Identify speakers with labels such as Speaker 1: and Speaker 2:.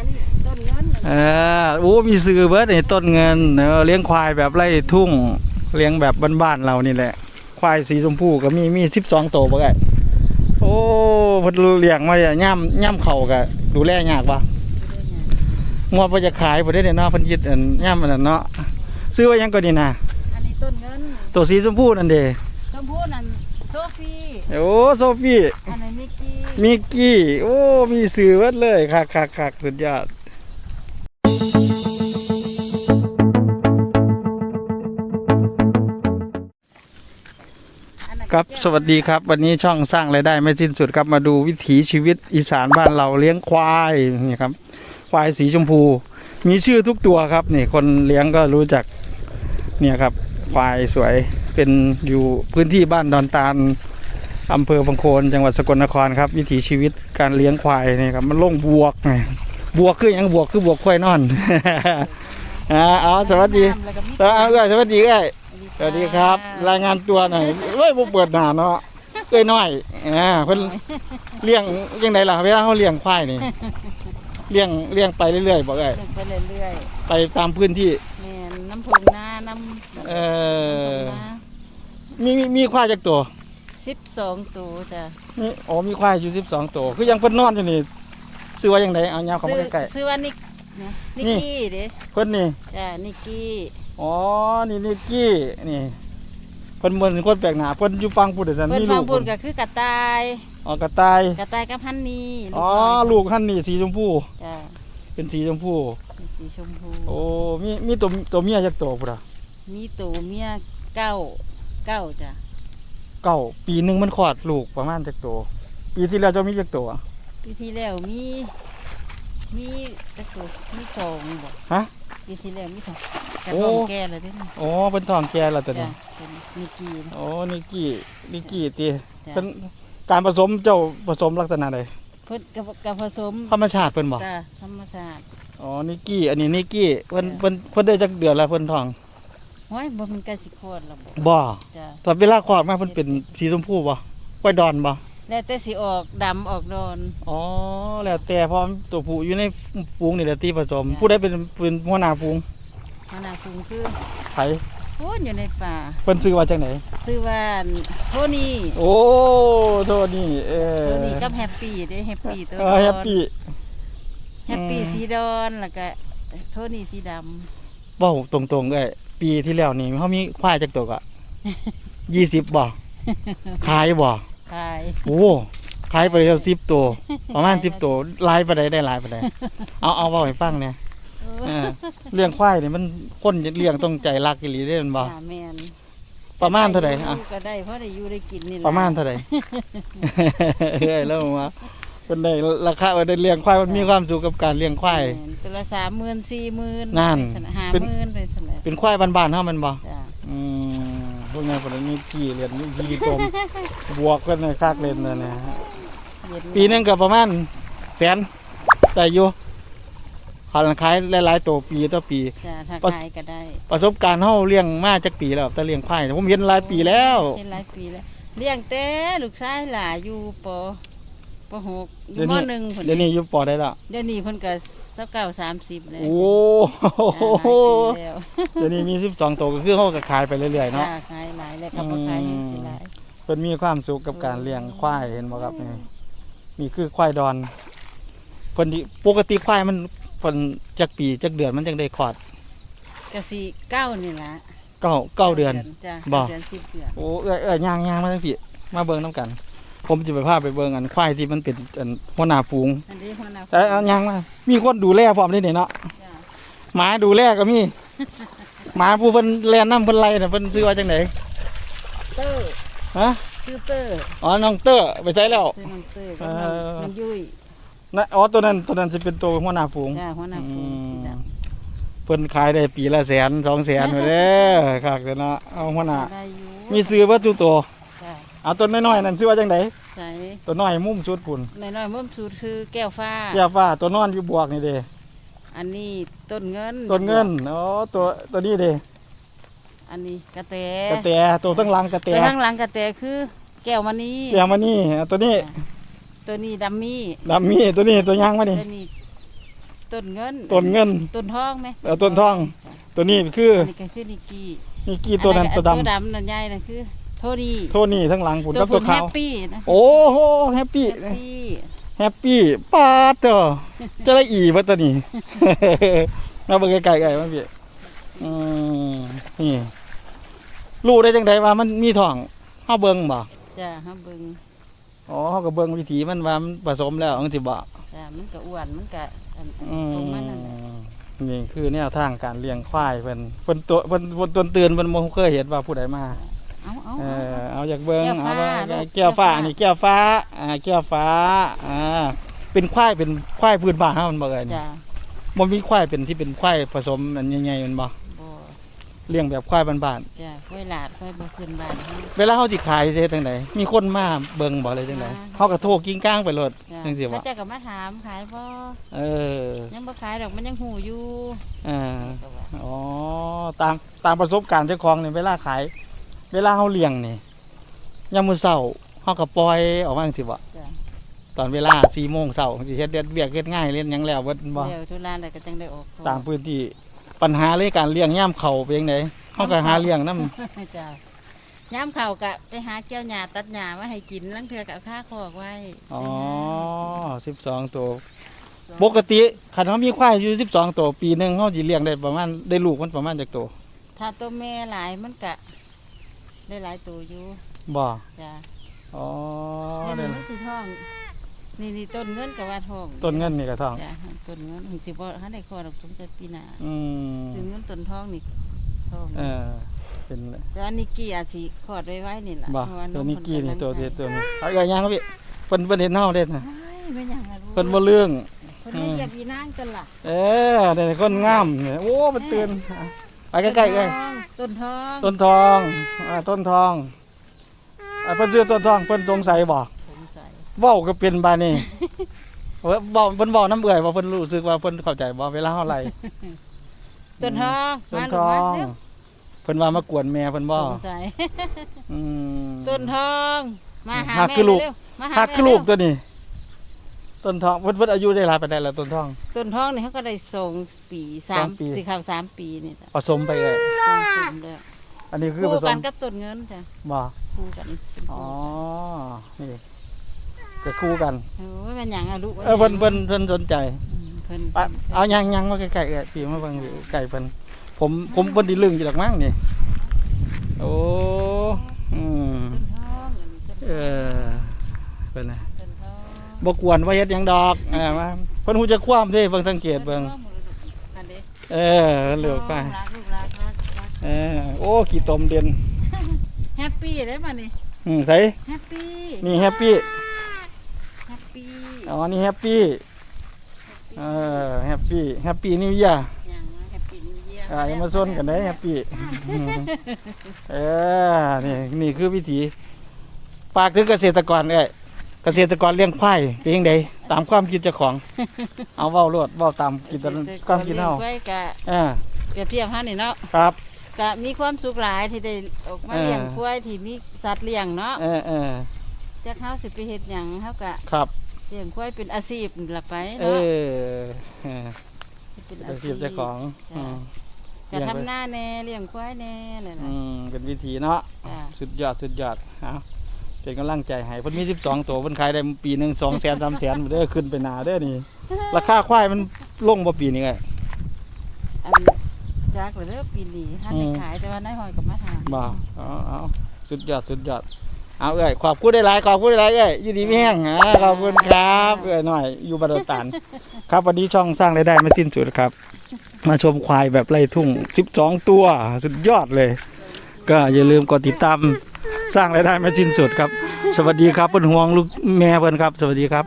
Speaker 1: อันนี้ต้นเงิน
Speaker 2: เออโอ้มีซื้อเบิดนี่ต้นเงินเออเลี้ยงควายแบบไร่ทุ่งเลี้ยงแบบบ้านๆเรานี่แหละ ควายสีชมพูก็มีมี12ตัวบ่ไงโอ้เพิ่นเลี้ยงมาเนี่ยย่ำย่ำเข่าก็ดูแลยากปะงัวบ่จะขายบ่ได้เนาะเพิ่นยึดอันย่ำอันนั้นเนาะซื้อไว้ยังก็นี่นะ
Speaker 1: อันนี้ต้นเงิน
Speaker 2: ตัวสีชมพูนั่นเด้
Speaker 1: ชมพูนั่น โซฟี
Speaker 2: โอ้โซฟี่
Speaker 1: อันนี้มิกกี้
Speaker 2: มิกกี้ โอ้ มีสื่อเบิดเลยคักคักคักสุดยอด
Speaker 1: อันนั้น
Speaker 2: ครับสวัสดีครับ วันนี้ช่องสร้างรายได้ไม่สิ้นสุดครับมาดูวิถีชีวิตอีสานบ้านเราเลี้ยงควายนี่ครับ ควายสีชมพู มีชื่อทุกตัวครับนี่คนเลี้ยงก็รู้จักเนี่ยครับ ควายสวย เป็นอยู่พื้นที่บ้านดอนตาลอำเภอบางโคนจังหวัดสกลนครครับ วิถีชีวิตการเลี้ยงควายนี่ครับมันลงบวกไงบวกคือหยังบวกคือบวกควายนอนอ่าเอาสวัสดี
Speaker 1: แล้วก็มี
Speaker 2: สวัสดีสวัสดีเอ้ยสวัสดีครับ รายงานตัวหน่อยเอ้ยบ่เปิดหน้าเนาะเอ้ยน้อยอ่าเพิ่นเลี้ยงยังไงล่ะเวลาเขาเลี้ยงควายนี่เลี้ยงเลี้ยงไปเรื่อยๆบอกเอ้ย
Speaker 1: เดินไปเรื่อย
Speaker 2: ไปตามพื้นที่
Speaker 1: ๆแม่นน้ำผงนาน้ำ
Speaker 2: เออ มีมีมีควายจักตัว
Speaker 1: สิบสองตัวจ้ะ
Speaker 2: มีอ๋อมีควายอยู่12ตัวคือยังเพิ่นนอนอยู่นี่ชื่อว่าจังไดเอายาวเข้า
Speaker 1: ซื้
Speaker 2: มา
Speaker 1: อ
Speaker 2: ใกล้
Speaker 1: ซื้อว่านิกนะนิก
Speaker 2: นี่
Speaker 1: กี้เด้
Speaker 2: ๆเพิ่นนี่
Speaker 1: จ้ะนิกกี้
Speaker 2: อ๋อ นี่นิกกี้ นี่เพิ่นเหมือนคนแปลกหน้าเพิ่นอยู่ฟังพูดเดี๋ยวนั้น
Speaker 1: เพิ่น
Speaker 2: มี
Speaker 1: ฟั
Speaker 2: ลู
Speaker 1: ง
Speaker 2: ก
Speaker 1: พู
Speaker 2: เพิ่
Speaker 1: ด
Speaker 2: น
Speaker 1: ก็คือกระต่าย
Speaker 2: อ๋อกระต่าย
Speaker 1: กระต่ายกับพันนี
Speaker 2: อ๋อ
Speaker 1: น้อย
Speaker 2: ลูกท่านนี่สีชมพู
Speaker 1: จ้ะ
Speaker 2: เป็นสีชมพู
Speaker 1: เป็นสีชมพู
Speaker 2: โอ้ มีมีตัวตัวเมียจักตัวพุ่นอะ
Speaker 1: มีตัวเมียเก้า เก้าจ้ะ
Speaker 2: เก้าปีหนึ่งมันคลอดลูกประมาณจักตัว ปีที่แล้วเจะมีจักตัว
Speaker 1: ปีที่แล้วมีมีจักตัวมีสองบ่
Speaker 2: ฮะ
Speaker 1: ปีที่แล้วมีสองกระ
Speaker 2: โอ้
Speaker 1: ทองแก่เลยเด้อ
Speaker 2: โอ้เป็นทองแก่แล้วตัว
Speaker 1: จ้ะ
Speaker 2: นี้
Speaker 1: เป็นนิกกี้นะ
Speaker 2: โอ้นี่กี่นี่กี่ตี
Speaker 1: จ้ะ
Speaker 2: เป็นการผสมเจ้าผสมลักษณะใด
Speaker 1: เพิ่นกับกับผสม
Speaker 2: ธรรมชาติเพิ่นบ่
Speaker 1: จ้ะธรรมชาติ
Speaker 2: อ๋อนี่กี่อันนี้นี่กี่เพิ่น
Speaker 1: จ้ะ
Speaker 2: เพิ่นเพิ่นได้จักเดือนแล้วเพิ่นทอง
Speaker 1: โอ้ยบ่มันใกล้สิคลอดแล้วบ่
Speaker 2: บ่
Speaker 1: จ้ะ
Speaker 2: ตอนเวลาคลอดมาเพิ่นเป็นสีชมพูบ่กล้วยดอนบ่
Speaker 1: แล้วแต่สิออกดำออกดอน
Speaker 2: อ๋อ แล้วแต่เพราะตัวผู้อยู่ในฟูงนี่แหละที่ผสม
Speaker 1: จ้ะ
Speaker 2: ผู้ใดเป็นเป็นหัวหน้าฟูง
Speaker 1: ขนาดสูงคือ
Speaker 2: ไผ
Speaker 1: โพูนอยู่ในป่า
Speaker 2: เพิ่นซื้อว่าจังได
Speaker 1: ซื้อว่าโทนี่
Speaker 2: โอ้โทษนี่เออ
Speaker 1: โทนี่กับแฮปปี้เด้แฮปปี้ตัว
Speaker 2: เอ
Speaker 1: ด
Speaker 2: อ
Speaker 1: อน
Speaker 2: แฮปปี้
Speaker 1: แฮปปี้
Speaker 2: อืม
Speaker 1: สีดอนแล้วก็โทนี่สีดำ
Speaker 2: เว้าตรงๆเอ้ย ปีที่แล้วนี่เฮามีควายจักตัวก็20บ่ขายบ่
Speaker 1: ขาย
Speaker 2: โอ้ขายไปแล้ว10ตัวประมาณ10ตัวหลายปานใดได้หลายปานใดเอาเอาเว้าให้ฟังเนี่ย
Speaker 1: เออ
Speaker 2: เออเลี้ยงควายนี่มันคนเลี้ยงต้องใจรักอีหลีเด้แม่นบ่
Speaker 1: จ้าแม่น
Speaker 2: ประมาณเท่าใด
Speaker 1: อ
Speaker 2: อะ
Speaker 1: ก็ได้เพราะได้อยู่ได้กินนี่ล่
Speaker 2: ประมาณเท่าใดเอ้ยแล้วมา เพิ่นได้ราคาว่าได้เลี้ยงควายมันมีความสุขกับการเลี้ยงควาย
Speaker 1: แม่นตัวละสามหมื่นสี่หมื่น
Speaker 2: นั่น
Speaker 1: ห้า
Speaker 2: เป็น
Speaker 1: หมื่นไปสนะ
Speaker 2: เป็นควายบ้านๆเฮาแมันบ่
Speaker 1: จ้า
Speaker 2: อืมพวกนี้พวกนี้ขี่เรียนขี่ตมบวกกันในคากเล่นเลยนะ
Speaker 1: เย็น
Speaker 2: ปีหนึงก็ประมาณแสนแต่อยู่ขันขายหลายๆตัวปีต่อปี
Speaker 1: จ้าถ้า
Speaker 2: ประ
Speaker 1: ขายก็ได้
Speaker 2: ประสบการณ์เฮาเลี้ยงมาจักปีแล้วแต่เลี้ยงควายผมเห็นหลายปีแล้ว
Speaker 1: เป็นหลายปีแล้วเลี้ยงแต่ลูกชายหลาอยู่ป ปหกอ
Speaker 2: เดี๋
Speaker 1: ยู่
Speaker 2: ยว
Speaker 1: ม
Speaker 2: นี้
Speaker 1: หนึ่งพุ่น
Speaker 2: เดี๋ยวนี้อยู่ปอได้แล้ว
Speaker 1: เดี๋ยวนี้เพิ่นก็สักเก้าสามสิบเลย
Speaker 2: โอ้
Speaker 1: จ้า
Speaker 2: โห
Speaker 1: หลายปีแล้ว
Speaker 2: เดี๋ยวนี้มี12ตัวก็คือเฮาก็ขายไปเรื่อยๆเนาะ
Speaker 1: จ้าขายหลายแล้วก็บ่ขายยังสิหลาย
Speaker 2: เพิ่นมีความสุขกับการเลี้ยงควายเห็นบ่ครับนี่นี่คือควายดอนเพิ่นที่ปกติควายมันเพิ่นจักปีจักเดือนมันจังได้คลอด
Speaker 1: ก็สิเก้านี่ล่ะ
Speaker 2: เก้าเก้าเดือน
Speaker 1: จ้า
Speaker 2: บ่
Speaker 1: เก้าเดือนสิบเดือน
Speaker 2: โอ้เอ้ยเอ้ยย่างย่างมาทั้งพี่มาเบิ่งน้ำกัน ผมจะไปพาไปเบิ่งอันควายที่มันเป็นอันหัวหน้าฝูง
Speaker 1: อันนี้หัวหน้า
Speaker 2: แต่เอาย่างมามีคนดูแลพร้อมนี่นี่เนาะ
Speaker 1: จ้า
Speaker 2: หมาดูแลก็มีหมาผู้เพิ่นแล่นน้ำเพิ่นไล่น่ะเพิ่นซื้อว่าจังได
Speaker 1: เตอร์
Speaker 2: ฮะ
Speaker 1: ชื่อเตอร์
Speaker 2: อ๋อน้องเตอร์ไปใช้แล้ว
Speaker 1: ชื่อน้องเตอร์กับ
Speaker 2: เอ
Speaker 1: น้อง
Speaker 2: อ
Speaker 1: น้องยุ้ย
Speaker 2: นะอ๋อตัวนั้นตัวนั้นสิเป็นตัวหัวหน้าฝูง
Speaker 1: จ้าหัวหน้าฝูงสีด
Speaker 2: เพิ่นขายได้ปีละแสนสองแสนไปเด้อคักเด้อเนาะเอาหัวหน้าำ
Speaker 1: ได้อยู่
Speaker 2: มีซื้อเบ่ทุกตัว
Speaker 1: จ้า
Speaker 2: เอาตัวน้อยๆนั่นซื้อว่าจังได
Speaker 1: ใส่
Speaker 2: ตัวน้อยมุมสุดพุ่น
Speaker 1: น้อยๆเมื่อสูตรคือแก้วฟ้า
Speaker 2: แก้วฟ้าตัวนอนอยู่บวกนี่เด้
Speaker 1: อันนี้ต้นเงิน
Speaker 2: ต้นเงินอ๋อตัวตัวนี้เด้
Speaker 1: อันนี้กระแต
Speaker 2: กระแตตัวทั้งหลังกระแต
Speaker 1: ตัวข้างหลังกระแตคือ แก้วมณี
Speaker 2: แก้วมานี่เอาตัวนี้
Speaker 1: ตัวนี้ดัมมี่
Speaker 2: ดำมีตัวนี้ตัวยางมานี่
Speaker 1: ตัวนี้ต้นเงิน
Speaker 2: ต้นเงิน
Speaker 1: ต้นทองไหม
Speaker 2: เออต้นทอง ตัวนี้คือ
Speaker 1: อันนี้ก็คือนิกกี้
Speaker 2: นี่กี่ตัวนั้น
Speaker 1: อั
Speaker 2: ตัว
Speaker 1: ตัว
Speaker 2: ดำ
Speaker 1: ดำนั่นใหญ่นั่นคือ โทดี
Speaker 2: โทนี่ทั้งหลังผุน
Speaker 1: ตั
Speaker 2: กั
Speaker 1: ว
Speaker 2: บ
Speaker 1: คุ
Speaker 2: ตัว
Speaker 1: ณแฮ
Speaker 2: ขาว
Speaker 1: ปปี้นะ
Speaker 2: โอ้โหแฮปปี้
Speaker 1: แฮปปี้
Speaker 2: แฮปปี้ปาดเด้อจะได้อีบ่ตัวนี้มาเบิ่งไกลๆไอ้มาพี่อืมนี่รู้ได้จังไดว่ามันมีท้องเฮาเบิ่งบ่
Speaker 1: จ้าฮับเบิง
Speaker 2: อ๋อเฮาก็เบิ่งวิถีมันว่ามันผสมแล้วจังซี่บ่
Speaker 1: จ้ามันก็อ้วนมันก็อัน
Speaker 2: อื
Speaker 1: ตรง
Speaker 2: ม
Speaker 1: มันนั่นแหละ
Speaker 2: นี่คือแนวทางการเลี้ยงควายเพิ่นเพิ่นตัวเพิ่นเพิ่นต้นเตือนเพิ่นบ่เคยเห็นว่าผู้ใดมา
Speaker 1: เอาเอา
Speaker 2: เอ
Speaker 1: เอา
Speaker 2: อเอาจากเบิ่ง
Speaker 1: แก้ว
Speaker 2: เอา
Speaker 1: ฟ้า
Speaker 2: ว่า
Speaker 1: ลูก
Speaker 2: แก้วฟ้า
Speaker 1: แก้วฟ้า
Speaker 2: นี่แก้วฟ้าอ่าแก้วฟ้าอ่าเป็นควายเป็นควายพื้นบ้านเฮามันบ่เอ่ย
Speaker 1: จ้า
Speaker 2: มันมีควายเป็นที่เป็นควายผสมอันใหญ่ๆมันบ่
Speaker 1: บ่
Speaker 2: เลี้ยงแบบควายบ้าน
Speaker 1: จ้าค่อยหลาดค่อยบ่ขึ้นบ้านเฮา
Speaker 2: ๆเวลาเฮาสิขายสิเฮ็ดจังไดมีคนมาเบิ่งบ่เลยจังได
Speaker 1: มา
Speaker 2: เฮาก็โทรกิ้งก้างไปโลด
Speaker 1: จ้า
Speaker 2: จังซี่บ่
Speaker 1: เขาจะก็มาถามขายบ่
Speaker 2: เออ
Speaker 1: ยังบ่ขายดอกมันยังหูอยู่
Speaker 2: อ่า
Speaker 1: ก็ว่า
Speaker 2: อ๋อตามตามประสบการณ์เจ้าของนี่เวลาขาย เวลาเฮาเลี้ยงนี่ยามมื้อเช้าเฮาก็ปล่อยออกมาจังซี่บ่
Speaker 1: จ้า
Speaker 2: ตอนเวลา4โมงเช้าสิเฮ็ดเด็ดเวียกเฮ็ดง่ายเล่นหยังแล้วเบิดบ่
Speaker 1: เดี๋ยวทุรานแล้วก็จังได้ออก
Speaker 2: ตามพื้นที่ปัญหาเลยการเลี้ยงย่ามเขาเป็นยังไงเขาก็หาเลี้ยงน้
Speaker 1: จ้าย้ำเข่ากะไปหาเกี่ยวหญ้าตัดหญ้ามาให้กินลังเทื่อก็เอาค่าคอกไว้ำ
Speaker 2: อ๋อสิบสองตัว ปกติขันเขามีควายอยู่สิบสองตัวปีหนึ่งเขาจะเลี้ยงได้ประมาณได้ลูกมันประมาณจากตัว
Speaker 1: ถ้าตัวแม่หลายมันกะ ได้หลายตัวอยู่
Speaker 2: บ่
Speaker 1: จ้า
Speaker 2: อ๋อ
Speaker 1: นี่
Speaker 2: ได้
Speaker 1: มันสิท้อง นี่นี่ต้นเงินกับว่าท้อง
Speaker 2: ต้นเงินนี่กระทอง
Speaker 1: จ้าต้นเงินถึงสิบ่ทันได้คลอดดอกสงสัยปีหน้า
Speaker 2: อืม
Speaker 1: ต้นเงินต้นทองนี่ท้อง
Speaker 2: เออเป็น
Speaker 1: แต่อันนี้กี่อาจสิคลอดไว้ไว้นี่ล่ะ
Speaker 2: บ่
Speaker 1: เพราะว่า
Speaker 2: ตัวนี้กี่นี่ำตัว
Speaker 1: เพิ่
Speaker 2: เดียว
Speaker 1: กำลัง
Speaker 2: ตัวนี้เอาอีกอย่างครับพี่เพิ่นเพิ่นเห็นเฮาเด่นนะ
Speaker 1: เฮ้ยไม่ยังอะลูก
Speaker 2: เพิ่นบ่เรื่อง
Speaker 1: เพิ่นไม่เหยียบอีนางกันล่ะ
Speaker 2: เออเนี่ยคนงามเนี่ยโอ้มันเตือน ไปใกล้ๆเลย
Speaker 1: ต้นทอง
Speaker 2: ต้นทองอ่าต้นทองอ่าเพิ่นซื้อต้นทองเพิ่นสงสัยบ่
Speaker 1: สงสัย
Speaker 2: เว้าก็เป็นบานี่เว้าเว้าเพิ่นเว้าน้ำเอื่อยว่าเพิ่นรู้สึกว่าเพิ่นเข้าใจบ่เวลาเฮาไล่
Speaker 1: ต้นทอง
Speaker 2: ต้น
Speaker 1: มา
Speaker 2: ท
Speaker 1: ลูก
Speaker 2: อ
Speaker 1: มางเร็ว
Speaker 2: เพิ่นว่ามากวนแม่เพิ่นบ่
Speaker 1: สงสัย
Speaker 2: อืม
Speaker 1: ต้นทองมาหา
Speaker 2: หัก
Speaker 1: แม่
Speaker 2: คือลูก
Speaker 1: เร็วๆมาหา
Speaker 2: หัก
Speaker 1: แม่
Speaker 2: คือลูก
Speaker 1: เร็ว
Speaker 2: ตัวนี้ ต้นทองเพิ่นเพิ่นอายุได้หลายปานใดแล้วต้นทอง
Speaker 1: ต้นทองนี่เขาก็ได้ส่งปีสา
Speaker 2: สามมปี
Speaker 1: สิเข้าสามปีนี่จ้ะ
Speaker 2: ผสมไปเลย
Speaker 1: ส่งสูงเลย
Speaker 2: อันนี้คือผ
Speaker 1: คู่
Speaker 2: ส
Speaker 1: กั
Speaker 2: ม
Speaker 1: นกับต้นเงินจ้ะ
Speaker 2: บ่
Speaker 1: คู่กัน
Speaker 2: อ๋อนี่ก็คู่กัน
Speaker 1: โอ้ยมันหยังอะลูก
Speaker 2: เออเพิ่นเพิ่นเพิ่นสนใจ
Speaker 1: อืมเพิ่น
Speaker 2: ปะเอายังยังมาใกล้ๆเอ้ยพี่มาเบิ่งอยู่ใกล้เพิ่นผมผมเพิ่นดิลึงอยู่ดอกมั้งนี่โอ้อืม
Speaker 1: ต้นทองอันนี้ต้นท
Speaker 2: เอ
Speaker 1: อง
Speaker 2: อเป็นไง
Speaker 1: ต้นทอง
Speaker 2: บ่กวนว่าเฮ็ดหยังดอกเออมาเพิ่นฮู้จักความเด้เบิ่งสังเกตเบิ่ง
Speaker 1: ต้นทอหมดเลยลูกอันนี้
Speaker 2: เออเหลือกไป
Speaker 1: รักลูกรักรักรัก
Speaker 2: เออโอ้ขี้ตมเด่น
Speaker 1: แฮปปี้ได้ป่ะนี่
Speaker 2: อืมไส
Speaker 1: แฮปปี้
Speaker 2: นี่แฮปปี้
Speaker 1: แฮปปี้
Speaker 2: อ๋อนี่แฮปปี้เออแฮปปี้แฮปปี้นิวเยียร์
Speaker 1: อย่างแฮปปี้นิวเยียร์
Speaker 2: อ่าอย่ามาซนกันเด้แฮปปี้เออนี่นี่คือวิถีฝากถึงเกษตรกรเอ้ย เกษตรกรเลี้ยงควายเป็นจังไดตามความคิดเจ้าของ เอาเว้าโลดเว้าตามคิดตามความคิดเฮา
Speaker 1: ไว้กะ
Speaker 2: อ่า
Speaker 1: เปรียบเทียบเฮานี่เนาะ
Speaker 2: ครับ
Speaker 1: ก็มีความสุขหลายที่ได้ออกมา
Speaker 2: เออ
Speaker 1: เลี้ยงควายที่มีสัตว์เลี้ยงเนาะ
Speaker 2: เออเออ
Speaker 1: จักเฮาสิไปเฮ็ดหยังเฮาก็
Speaker 2: ครับ
Speaker 1: เลี้ยงควายเป็นอาชีพนี่ล่ะไป
Speaker 2: เอ
Speaker 1: เนาะ
Speaker 2: อเออ
Speaker 1: เป็น
Speaker 2: อาชีพเจ้าของอืม
Speaker 1: ก็ทำหน้าแน่เลี้ยงควายแน่เลย
Speaker 2: อื
Speaker 1: ล่ะ
Speaker 2: มเป็นวิธีเนาะ
Speaker 1: จ้ะ
Speaker 2: สุดยอดสุดยอดเอา เป็นกำลังใจให้เพิ่นมี 12 ตัวเพิ่นขายได้ปีหนึง2แสน3แสนเด้อขึ้นไปหนาเด้อนี่ ราคาควายมันลงบ่ปีนี้ไง
Speaker 1: อันจักเลยเด้อปีนี้ท่านได้ขายแต่ว่านายหอยก็มาถาม
Speaker 2: บ่เอาเอาสุดยอดสุดยอด เอาเอ้ยขอบคุณได้หลายขอบคุณได้หลายเอ้ยยินดีมีแห้งอ่าขอบคุณครับเอ้ยหน่อยอยู่บาดอนตันครับวันนี้ช่องสร้างรายได้ไม่สิ้นสุดครับ มาชมควายแบบไร่ทุ่ง 12 ตัว สุดยอดเลย ก็อย่าลืมกดติดตาม สร้างรายได้ไม่สิ้นสุดครับ สวัสดีครับเพื่อนห่วงลูกแม่เพื่อนครับ สวัสดีครับ